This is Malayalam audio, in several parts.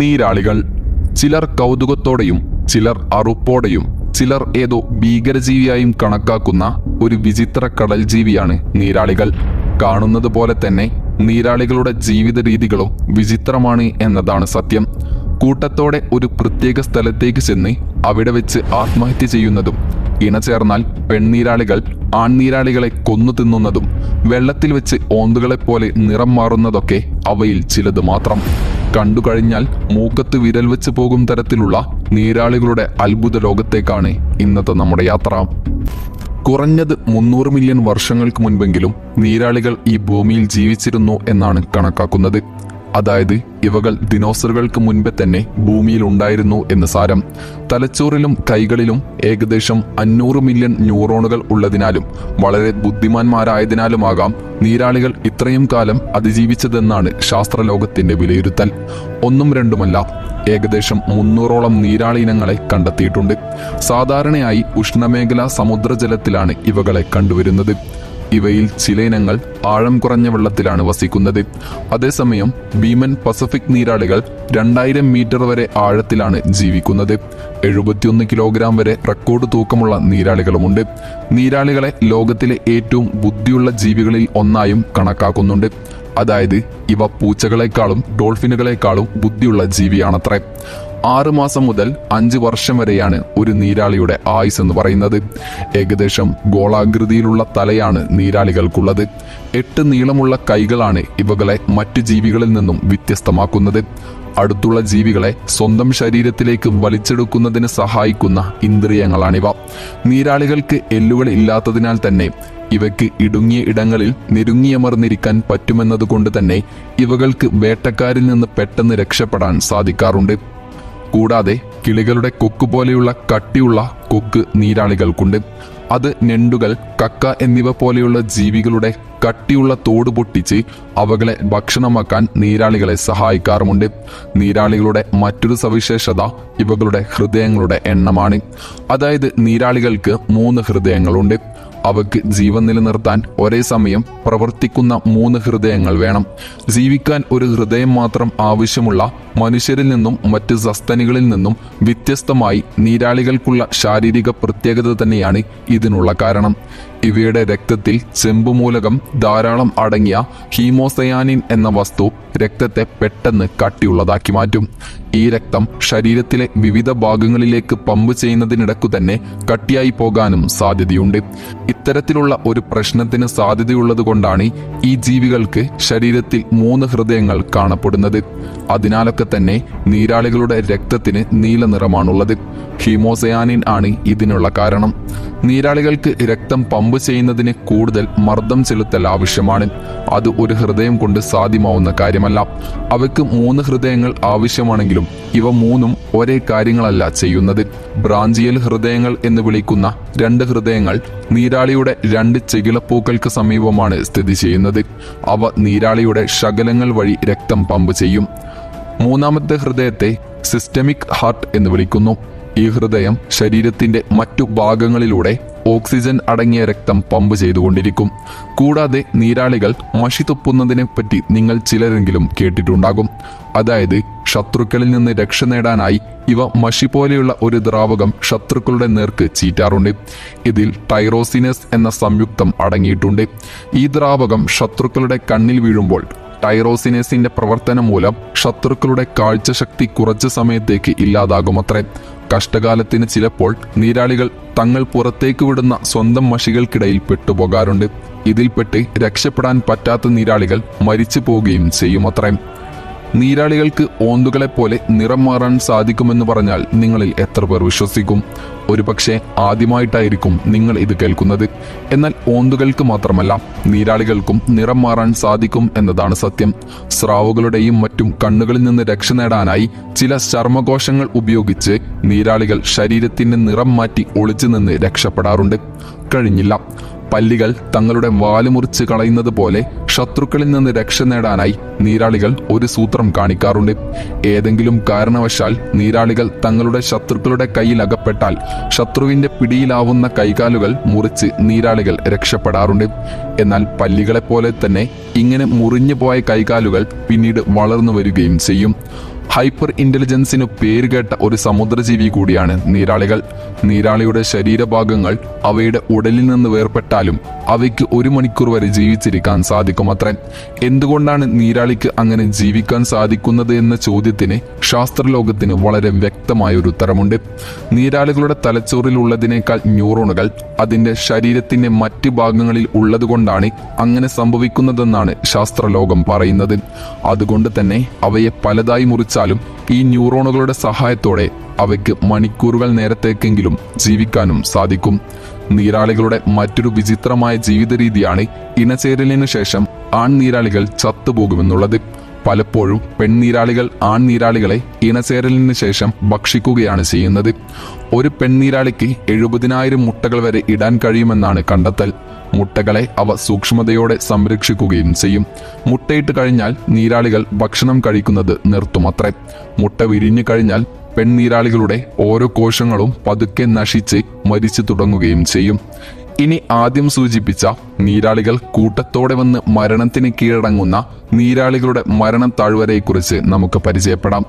നീരാളികൾ. ചിലർ കൗതുകത്തോടെയും ചിലർ അറുപ്പോടെയും ചിലർ ഏതോ ഭീകരജീവിയായും കണക്കാക്കുന്ന ഒരു വിചിത്ര കടൽ ജീവിയാണ് നീരാളികൾ. കാണുന്നത് പോലെ തന്നെ നീരാളികളുടെ ജീവിത രീതികളും വിചിത്രമാണ് എന്നതാണ് സത്യം. കൂട്ടത്തോടെ ഒരു പ്രത്യേക സ്ഥലത്തേക്ക് ചെന്ന് അവിടെ വെച്ച് ആത്മഹത്യ ചെയ്യുന്നതും ഇണചേർന്നാൽ പെൺനീരാളികൾ ആൺനീരാളികളെ കൊന്നു തിന്നുന്നതും വെള്ളത്തിൽ വെച്ച് ഓന്തുകളെപ്പോലെ നിറം മാറുന്നതൊക്കെ അവയിൽ ചിലത് മാത്രം. കണ്ടുകഴിഞ്ഞാൽ മൂക്കത്ത് വിരൽ വെച്ച് പോകും തരത്തിലുള്ള നീരാളികളുടെ അത്ഭുത ലോകത്തേക്കാണ് ഇന്നത്തെ നമ്മുടെ യാത്ര. കുറഞ്ഞത് മുന്നൂറ് മില്യൺ വർഷങ്ങൾക്ക് മുൻപെങ്കിലും നീരാളികൾ ഈ ഭൂമിയിൽ ജീവിച്ചിരുന്നു എന്നാണ് കണക്കാക്കുന്നത്. അതായത് ഇവകൾ ദിനോസറുകൾക്ക് മുൻപേ തന്നെ ഭൂമിയിൽ ഉണ്ടായിരുന്നു എന്ന് സാരം. തലച്ചോറിലും കൈകളിലും ഏകദേശം അഞ്ഞൂറ് മില്യൺ ന്യൂറോണുകൾ ഉള്ളതിനാലും വളരെ ബുദ്ധിമാന്മാരായതിനാലുമാകാം നീരാളികൾ ഇത്രയും കാലം അതിജീവിച്ചതെന്നാണ് ശാസ്ത്രലോകത്തിന്റെ വിലയിരുത്തൽ. ഒന്നും രണ്ടുമല്ല ഏകദേശം മുന്നൂറോളം നീരാളി ഇനങ്ങളെ കണ്ടെത്തിയിട്ടുണ്ട്. സാധാരണയായി ഉഷ്ണമേഖലാ സമുദ്രജലത്തിലാണ് ഇവകളെ കണ്ടുവരുന്നത്. ഇവയിൽ ചില ഇനങ്ങൾ ആഴം കുറഞ്ഞ വെള്ളത്തിലാണ് വസിക്കുന്നത്. അതേസമയം ഭീമൻ പസഫിക് നീരാളികൾ രണ്ടായിരം മീറ്റർ വരെ ആഴത്തിലാണ് ജീവിക്കുന്നത്. എഴുപത്തിയൊന്ന് കിലോഗ്രാം വരെ റെക്കോർഡ് തൂക്കമുള്ള നീരാളികളുമുണ്ട്. നീരാളികളെ ലോകത്തിലെ ഏറ്റവും ബുദ്ധിയുള്ള ജീവികളിൽ ഒന്നായും കണക്കാക്കുന്നുണ്ട്. അതായത് ഇവ പൂച്ചകളെക്കാളും ഡോൾഫിനുകളെക്കാളും ബുദ്ധിയുള്ള ജീവിയാണത്രേ. ആറ് മാസം മുതൽ അഞ്ച് വർഷം വരെയാണ് ഒരു നീരാളിയുടെ ആയുസ് എന്ന് പറയുന്നത്. ഏകദേശം ഗോളാകൃതിയിലുള്ള തലയാണ് നീരാളികൾക്കുള്ളത്. എട്ട് നീളമുള്ള കൈകളാണ് ഇവകളെ മറ്റു ജീവികളിൽ നിന്നും വ്യത്യസ്തമാക്കുന്നത്. അടുത്തുള്ള ജീവികളെ സ്വന്തം ശരീരത്തിലേക്ക് വലിച്ചെടുക്കുന്നതിന് സഹായിക്കുന്ന ഇന്ദ്രിയങ്ങളാണിവ. നീരാളികൾക്ക് എല്ലുകൾ ഇല്ലാത്തതിനാൽ തന്നെ ഇവയ്ക്ക് ഇടുങ്ങിയ ഇടങ്ങളിൽ നെരുങ്ങിയമർന്നിരിക്കാൻ പറ്റുമെന്നതുകൊണ്ട് തന്നെ ഇവകൾക്ക് വേട്ടക്കാരിൽ നിന്ന് പെട്ടെന്ന് രക്ഷപ്പെടാൻ സാധിക്കാറുണ്ട്. കൂടാതെ കിളികളുടെ കൊക്ക് പോലെയുള്ള കട്ടിയുള്ള കൊക്ക് നീരാളികൾക്കുണ്ട്. അത് ഞണ്ടുകൾ കക്ക എന്നിവ പോലെയുള്ള ജീവികളുടെ കട്ടിയുള്ള തോട് പൊട്ടിച്ച് അവകളെ ഭക്ഷണമാക്കാൻ നീരാളികളെ സഹായിക്കാറുമുണ്ട്. നീരാളികളുടെ മറ്റൊരു സവിശേഷത ഇവകളുടെ ഹൃദയങ്ങളുടെ എണ്ണമാണ്. അതായത് നീരാളികൾക്ക് മൂന്ന് ഹൃദയങ്ങളുണ്ട്. അവയ്ക്ക് ജീവൻ നിലനിർത്താൻ ഒരേ സമയം പ്രവർത്തിക്കുന്ന മൂന്ന് ഹൃദയങ്ങൾ വേണം. ജീവിക്കാൻ ഒരു ഹൃദയം മാത്രം ആവശ്യമുള്ള മനുഷ്യരിൽ നിന്നും മറ്റ് സസ്തനികളിൽ നിന്നും വ്യത്യസ്തമായി നീരാളികൾക്കുള്ള ശാരീരിക പ്രത്യേകത തന്നെയാണ് ഇതിനുള്ള കാരണം. ഇവയുടെ രക്തത്തിൽ ചെമ്പുമൂലകം ധാരാളം അടങ്ങിയ ഹീമോസയാനിൻ എന്ന വസ്തു രക്തത്തെ പെട്ടെന്ന് കട്ടിയുള്ളതാക്കി മാറ്റും. ഈ രക്തം ശരീരത്തിലെ വിവിധ ഭാഗങ്ങളിലേക്ക് പമ്പ് ചെയ്യുന്നതിനിടക്കു തന്നെ കട്ടിയായി പോകാനും സാധ്യതയുണ്ട്. ഇത്തരത്തിലുള്ള ഒരു പ്രശ്നത്തിന് സാധ്യതയുള്ളത് കൊണ്ടാണ് ഈ ജീവികൾക്ക് ശരീരത്തിൽ മൂന്ന് ഹൃദയങ്ങൾ കാണപ്പെടുന്നത്. അതിനാലൊക്കെ തന്നെ നീരാളികളുടെ രക്തത്തിന് നീല നിറമാണുള്ളത്. ഹീമോസയാനിൻ ആണ് ഇതിനുള്ള കാരണം. നീരാളികൾക്ക് രക്തം പമ്പ് ചെയ്യുന്നതിന് കൂടുതൽ മർദ്ദം ചെലുത്തൽ ആവശ്യമാണ്. അത് ഒരു ഹൃദയം കൊണ്ട് സാധ്യമാവുന്ന കാര്യമല്ല. അവയ്ക്ക് മൂന്ന് ഹൃദയങ്ങൾ ആവശ്യമാണെങ്കിലും ഇവ മൂന്നും ഒരേ കാര്യങ്ങളല്ല ചെയ്യുന്നത്. ബ്രാഞ്ചിയൽ ഹൃദയങ്ങൾ എന്ന് വിളിക്കുന്ന രണ്ട് ഹൃദയങ്ങൾ നീരാളിയുടെ രണ്ട് ചെകിളപ്പൂക്കൾക്ക് സമീപമാണ് സ്ഥിതി ചെയ്യുന്നത്. അവ നീരാളിയുടെ ശകലങ്ങൾ വഴി രക്തം പമ്പ് ചെയ്യും. മൂന്നാമത്തെ ഹൃദയത്തെ സിസ്റ്റമിക് ഹാർട്ട് എന്ന് വിളിക്കുന്നു. ഈ ഹൃദയം ശരീരത്തിന്റെ മറ്റു ഭാഗങ്ങളിലൂടെ ഓക്സിജൻ അടങ്ങിയ രക്തം പമ്പ് ചെയ്തുകൊണ്ടിരിക്കും. കൂടാതെ നീരാളികൾ മഷി തുപ്പുന്നതിനെ പറ്റി നിങ്ങൾ ചിലരെങ്കിലും കേട്ടിട്ടുണ്ടാകും. അതായത് ശത്രുക്കളിൽ നിന്ന് രക്ഷ നേടാനായി ഇവ മഷി പോലെയുള്ള ഒരു ദ്രാവകം ശത്രുക്കളുടെ നേർക്ക് ചീറ്റാറുണ്ട്. ഇതിൽ ടൈറോസിനസ് എന്ന സംയുക്തം അടങ്ങിയിട്ടുണ്ട്. ഈ ദ്രാവകം ശത്രുക്കളുടെ കണ്ണിൽ വീഴുമ്പോൾ ടൈറോസിനേസിന്റെ പ്രവർത്തനം മൂലം ശത്രുക്കളുടെ കാഴ്ചശക്തി കുറച്ച് സമയത്തേക്ക് ഇല്ലാതാകുമത്രേ. കഷ്ടകാലത്തിന് ചിലപ്പോൾ നീരാളികൾ തങ്ങൾ പുറത്തേക്ക് വിടുന്ന സ്വന്തം മഷികൾക്കിടയിൽ പെട്ടുപോകാറുണ്ട്. ഇതിൽപ്പെട്ട് രക്ഷപ്പെടാൻ പറ്റാത്ത നീരാളികൾ മരിച്ചു പോവുകയും ചെയ്യുമത്രേ. നീരാളികൾക്ക് ഓന്തുകളെ പോലെ നിറം മാറാൻ സാധിക്കുമെന്ന് പറഞ്ഞാൽ നിങ്ങളിൽ എത്ര പേർ വിശ്വസിക്കും? ഒരുപക്ഷെ ആദ്യമായിട്ടായിരിക്കും നിങ്ങൾ ഇത് കേൾക്കുന്നത്. എന്നാൽ ഓന്തുകൾക്ക് മാത്രമല്ല നീരാളികൾക്കും നിറം മാറാൻ സാധിക്കും എന്നതാണ് സത്യം. സ്രാവുകളുടെയും മറ്റും കണ്ണുകളിൽ നിന്ന് രക്ഷ നേടാനായി ചില ചർമ്മകോശങ്ങൾ ഉപയോഗിച്ച് നീരാളികൾ ശരീരത്തിന്റെ നിറം മാറ്റി ഒളിച്ചു നിന്ന് രക്ഷപ്പെടാറുണ്ട്. കഴിഞ്ഞില്ല. പല്ലികൾ തങ്ങളുടെ വാൽ മുറിച്ച് കളയുന്നത് പോലെ ശത്രുക്കളിൽ നിന്ന് രക്ഷ നേടാനായി നീരാളികൾ ഒരു സൂത്രം കാണിക്കാറുണ്ട്. ഏതെങ്കിലും കാരണവശാൽ നീരാളികൾ തങ്ങളുടെ ശത്രുക്കളുടെ കയ്യിൽ അകപ്പെട്ടാൽ ശത്രുവിന്റെ പിടിയിലാവുന്ന കൈകാലുകൾ മുറിച്ച് നീരാളികൾ രക്ഷപ്പെടാറുണ്ട്. എന്നാൽ പല്ലികളെപ്പോലെ തന്നെ ഇങ്ങനെ മുറിഞ്ഞു പോയ കൈകാലുകൾ പിന്നീട് വളർന്നു വരികയും ചെയ്യും. ഹൈപ്പർ ഇന്റലിജൻസിന് പേരുകേട്ട ഒരു സമുദ്രജീവി കൂടിയാണ് നീരാളികൾ. നീരാളിയുടെ ശരീരഭാഗങ്ങൾ അവയുടെ ഉടലിൽ നിന്ന് വേർപെട്ടാലും അവയ്ക്ക് ഒരു മണിക്കൂർ വരെ ജീവിച്ചിരിക്കാൻ സാധിക്കുമത്രേ എന്തുകൊണ്ടാണ് നീരാളിക്ക് അങ്ങനെ ജീവിക്കാൻ സാധിക്കുന്നത് എന്ന ചോദ്യത്തിന് ശാസ്ത്രലോകത്തിന് വളരെ വ്യക്തമായ ഒരു ഉത്തരമുണ്ട്. നീരാളികളുടെ തലച്ചോറിലുള്ളതിനേക്കാൾ ന്യൂറോണുകൾ അതിന്റെ ശരീരത്തിന്റെ മറ്റ് ഭാഗങ്ങളിൽ ഉള്ളതുകൊണ്ടാണ് അങ്ങനെ സംഭവിക്കുന്നതെന്നാണ് ശാസ്ത്രലോകം പറയുന്നത്. അതുകൊണ്ട് തന്നെ അവയെ പലതായി മുറിച്ചാലും ഈ ന്യൂറോണുകളുടെ സഹായത്തോടെ അവയ്ക്ക് മണിക്കൂറുകൾ നേരത്തേക്കെങ്കിലും ജീവിക്കാനും സാധിക്കും. നീരാളികളുടെ മറ്റൊരു വിചിത്രമായ ജീവിത രീതിയാണ് ഇണചേരലിനു ശേഷം ആൺനീരാളികൾ ചത്തുപോകുമെന്നുള്ളത്. പലപ്പോഴും പെൺനീരാളികൾ ആൺനീരാളികളെ ഇണചേരലിന് ശേഷം ഭക്ഷിക്കുകയാണ് ചെയ്യുന്നത്. ഒരു പെൺനീരാളിക്ക് എഴുപതിനായിരം മുട്ടകൾ വരെ ഇടാൻ കഴിയുമെന്നാണ് കണ്ടെത്തൽ. മുട്ടകളെ അവ സൂക്ഷ്മതയോടെ സംരക്ഷിക്കുകയും ചെയ്യും. മുട്ടയിട്ട് കഴിഞ്ഞാൽ നീരാളികൾ ഭക്ഷണം കഴിക്കുന്നത് നിർത്തുമത്രേ. മുട്ട വിരിഞ്ഞു കഴിഞ്ഞാൽ പെൺനീരാളികളുടെ ഓരോ കോശങ്ങളും പതുക്കെ നശിച്ച് മരിച്ചു തുടങ്ങുകയും ചെയ്യും. ഇനി ആദ്യം സൂചിപ്പിച്ച നീരാളികൾ കൂട്ടത്തോടെ വന്ന് മരണത്തിന് കീഴടങ്ങുന്ന നീരാളികളുടെ മരണ താഴ്വരയെക്കുറിച്ച് നമുക്ക് പരിചയപ്പെടാം.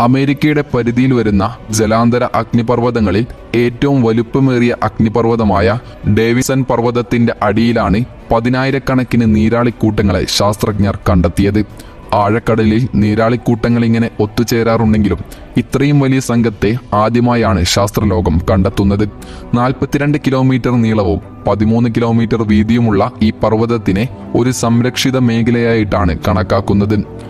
അമേരിക്കയുടെ പരിധിയിൽ വരുന്ന ജലാന്തര അഗ്നിപർവതങ്ങളിൽ ഏറ്റവും വലുപ്പമേറിയ അഗ്നിപർവതമായ ഡേവിസൺ പർവതത്തിന്റെ അടിയിലാണ് പതിനായിരക്കണക്കിന് നീരാളിക്കൂട്ടങ്ങളെ ശാസ്ത്രജ്ഞർ കണ്ടെത്തിയത്. ആഴക്കടലിൽ നീരാളിക്കൂട്ടങ്ങൾ ഇങ്ങനെ ഒത്തുചേരാറുണ്ടെങ്കിലും ഇത്രയും വലിയ സംഘത്തെ ആദ്യമായാണ് ശാസ്ത്രലോകം കണ്ടെത്തുന്നത്. നാൽപ്പത്തിരണ്ട് കിലോമീറ്റർ നീളവും പതിമൂന്ന് കിലോമീറ്റർ വീതിയുമുള്ള ഈ പർവതത്തിനെ ഒരു സംരക്ഷിത മേഖലയായിട്ടാണ് കണക്കാക്കുന്നത്.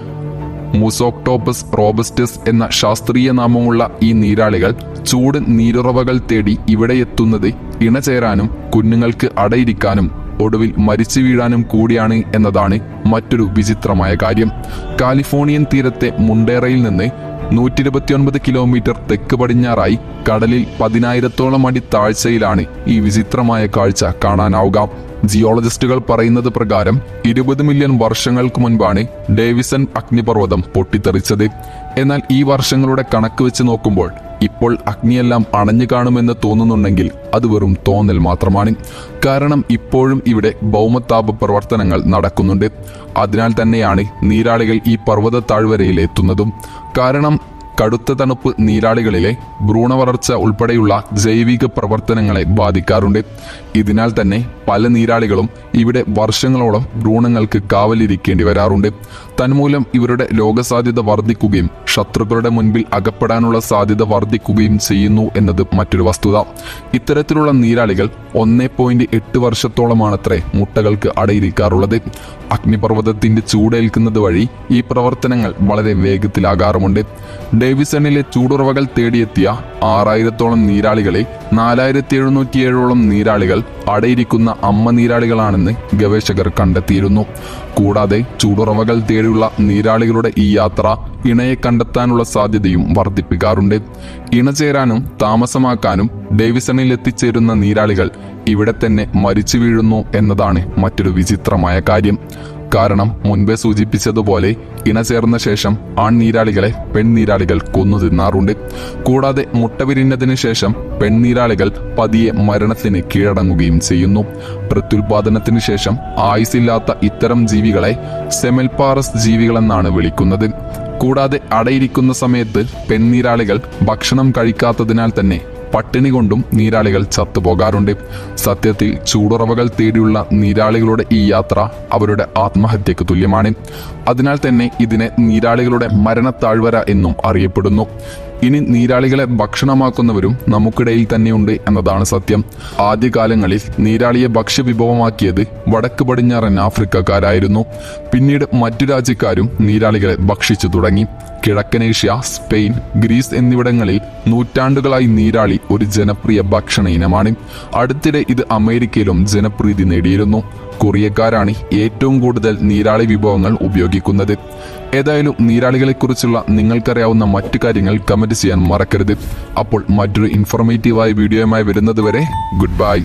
മുസോക്ടോപ്പസ് റോബസ്റ്റസ് എന്ന ശാസ്ത്രീയ നാമമുള്ള ഈ നീരാളികൾ ചൂട് നീരുറവകൾ തേടി ഇവിടെ എത്തുന്നത് ഇണചേരാനും കുഞ്ഞുങ്ങൾക്ക് അടയിരിക്കാനും ഒടുവിൽ മരിച്ചു വീഴാനും കൂടിയാണ് എന്നതാണ് മറ്റൊരു വിചിത്രമായ കാര്യം. കാലിഫോർണിയൻ തീരത്തെ മുണ്ടേറയിൽ നിന്ന് നൂറ്റി ഇരുപത്തിയൊൻപത് കിലോമീറ്റർ തെക്ക് പടിഞ്ഞാറായി കടലിൽ പതിനായിരത്തോളം അടി താഴ്ചയിലാണ് ഈ വിചിത്രമായ കാഴ്ച കാണാനാവുക. ജിയോളജിസ്റ്റുകൾ പറയുന്നത് പ്രകാരം ഇരുപത് മില്യൺ വർഷങ്ങൾക്ക് മുൻപാണ് ഡേവിസൺ അഗ്നിപർവതം പൊട്ടിത്തെറിച്ചത്. എന്നാൽ ഈ വർഷങ്ങളുടെ കണക്ക് വെച്ച് നോക്കുമ്പോൾ ഇപ്പോൾ അഗ്നിയെല്ലാം അണഞ്ഞു കാണുമെന്ന് തോന്നുന്നുണ്ടെങ്കിൽ അത് വെറും തോന്നൽ മാത്രമാണ്. കാരണം ഇപ്പോഴും ഇവിടെ ഭൗമതാപ പ്രവർത്തനങ്ങൾ നടക്കുന്നുണ്ട്. അതിനാൽ തന്നെയാണ് നീരാളികൾ ഈ പർവത താഴ്വരയിൽ എത്തുന്നതും. കാരണം കടുത്ത തണുപ്പ് നീരാളികളിലെ ഭ്രൂണവളർച്ച ഉൾപ്പെടെയുള്ള ജൈവിക പ്രവർത്തനങ്ങളെ ബാധിക്കാറുണ്ട്. ഇതിനാൽ തന്നെ പല നീരാളികളും ഇവിടെ വർഷങ്ങളോളം ഭ്രൂണങ്ങൾക്ക് കാവലിരിക്കേണ്ടി വരാറുണ്ട്. തന്മൂലം ഇവരുടെ രോഗസാധ്യത വർദ്ധിക്കുകയും ശത്രുക്കളുടെ മുൻപിൽ അകപ്പെടാനുള്ള സാധ്യത വർദ്ധിക്കുകയും ചെയ്യുന്നു എന്നത് മറ്റൊരു വസ്തുത. ഇത്തരത്തിലുള്ള നീരാളികൾ ഒന്നേ പോയിന്റ് എട്ട് വർഷത്തോളമാണത്രേ മുട്ടകൾക്ക് അടയിരിക്കാറുള്ളത്. അഗ്നിപർവതത്തിന്റെ ചൂടേൽക്കുന്നത് വഴി ഈ പ്രവർത്തനങ്ങൾ വളരെ വേഗത്തിലാകാറുമുണ്ട്. ഡേവിസണിലെ ചൂടുറവകൾ തേടിയെത്തിയ ആറായിരത്തോളം നീരാളികളെ നാലായിരത്തി എഴുന്നൂറ്റി ഏഴോളം നീരാളികൾ അടയിരിക്കുന്ന അമ്മ നീരാളികളാണെന്ന് ഗവേഷകർ കണ്ടെത്തിയിരുന്നു. കൂടാതെ ചൂടുറവകൾ തേടിയുള്ള നീരാളികളുടെ ഈ യാത്ര ഇണയെ കണ്ടെത്താനുള്ള സാധ്യതയും വർദ്ധിപ്പിക്കാറുണ്ട്. ഇണ ചേരാനും താമസമാക്കാനും ഡേവിസണിൽ എത്തിച്ചേരുന്ന നീരാളികൾ ഇവിടെ തന്നെ മരിച്ചു വീഴുന്നു എന്നതാണ് മറ്റൊരു വിചിത്രമായ കാര്യം. കാരണം മുൻപേ സൂചിപ്പിച്ചതുപോലെ ഇണ ചേർന്ന ശേഷം ആൺനീരാളികളെ പെൺനീരാളികൾ കൊന്നു തിന്നാറുണ്ട്. കൂടാതെ മുട്ട വിരിഞ്ഞതിന് ശേഷം പെൺനീരാളികൾ പതിയെ മരണത്തിന് കീഴടങ്ങുകയും ചെയ്യുന്നു. പ്രത്യുൽപാദനത്തിന് ശേഷം ആയുസില്ലാത്ത ഇത്തരം ജീവികളെ സെമൽപാറസ് ജീവികളെന്നാണ് വിളിക്കുന്നത്. കൂടാതെ അടയിരിക്കുന്ന സമയത്ത് പെൺനീരാളികൾ ഭക്ഷണം കഴിക്കാത്തതിനാൽ തന്നെ പട്ടിണി കൊണ്ടും നീരാളികൾ ചത്തുപോകാറുണ്ട്. സത്യത്തിൽ ചൂടുറവകൾ തേടിയുള്ള നീരാളികളുടെ ഈ യാത്ര അവരുടെ ആത്മഹത്യക്ക് തുല്യമാണ്. അതിനാൽ തന്നെ ഇതിനെ നീരാളികളുടെ മരണത്താഴ്വര എന്നും അറിയപ്പെടുന്നു. ഇനി നീരാളികളെ ഭക്ഷണമാക്കുന്നവരും നമുക്കിടയിൽ തന്നെയുണ്ട് എന്നതാണ് സത്യം. ആദ്യകാലങ്ങളിൽ നീരാളിയെ ഭക്ഷ്യവിഭവമാക്കിയത് വടക്ക് പടിഞ്ഞാറൻ ആഫ്രിക്കക്കാരായിരുന്നു. പിന്നീട് മറ്റു രാജ്യക്കാരും നീരാളികളെ ഭക്ഷിച്ചു തുടങ്ങി. കിഴക്കനേഷ്യ സ്പെയിൻ ഗ്രീസ് എന്നിവിടങ്ങളിൽ നൂറ്റാണ്ടുകളായി നീരാളി ഒരു ജനപ്രിയ ഭക്ഷണ ഇനമാണ്. അടുത്തിടെ ഇത് അമേരിക്കയിലും ജനപ്രീതി നേടിയിരുന്നു. കൊറിയക്കാരാണ് ഏറ്റവും കൂടുതൽ നീരാളി വിഭവങ്ങൾ ഉപയോഗിക്കുന്നത്. ഏതായാലും നീരാളികളെക്കുറിച്ചുള്ള നിങ്ങൾക്കറിയാവുന്ന മറ്റു കാര്യങ്ങൾ കമന്റ് ചെയ്യാൻ മറക്കരുത്. അപ്പോൾ മറ്റൊരു ഇൻഫോർമേറ്റീവായ വീഡിയോയുമായി വരുന്നതുവരെ ഗുഡ് ബൈ